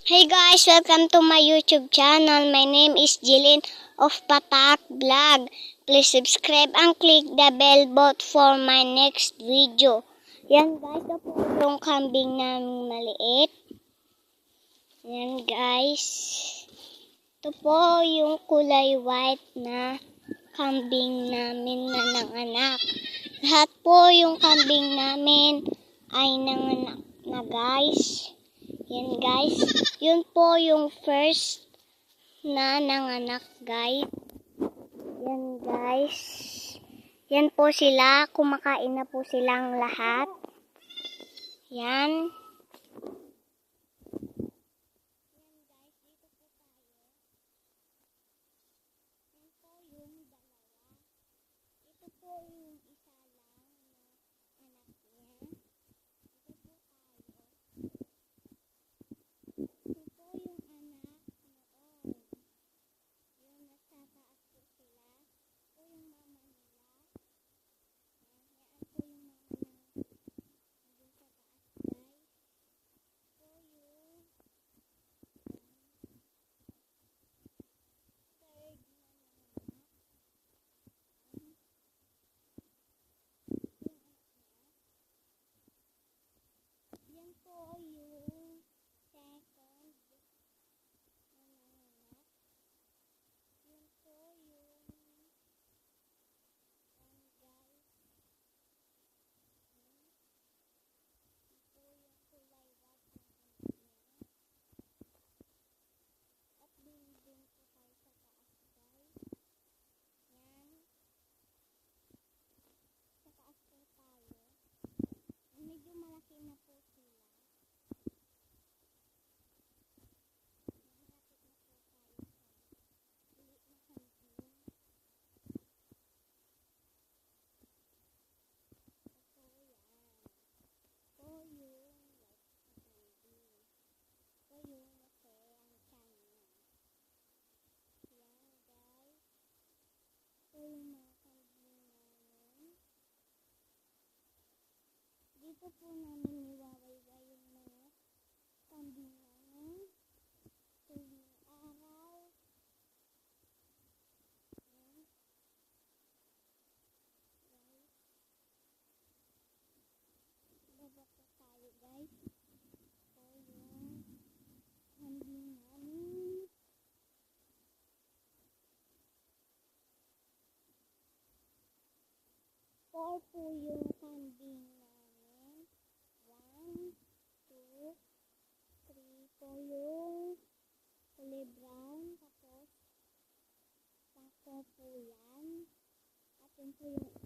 Hey guys, welcome to my YouTube channel. My name is Jilin of Patak Vlog. Please subscribe and click the bell button for my next video. Yan guys, ito po yung kambing namin maliit. Yan guys. Ito po yung kulay white na kambing namin na nanganak. Lahat po yung kambing namin ay nanganak na guys. Yan guys. Yun po yung first na nanganak guys. Yan guys. Yan po sila. Kumakain na po silang lahat. Yan. Ito po yung isa lang na anak niya. Ito po tayo. Ito po yung anak noon. Yung nasa taas po sila. Ito yung mama nila. Yan, yan po yung mama ng nandun sa taas guys. Ito yung third na nanganak. Yan po yung second na nanganak. Yan po yung one guys. Yan. Ito yung kulay white na anak niya. At building po tayo sa taas guys. Yan. Sa taas po tayo. Medyo malaki na po sila. Malapit na po tayo sa ulit na kambing. Ito yan. Ito yung white na kambing. Ito yung laki ang tiyan niya. Yan guys. Ito yung mga kambing namin. Dito po namin niwawayway yung mga kambing namin. Tuwing araw. Baba po tayo guys. Ito yung kambing namin. Four po yung kambing 会。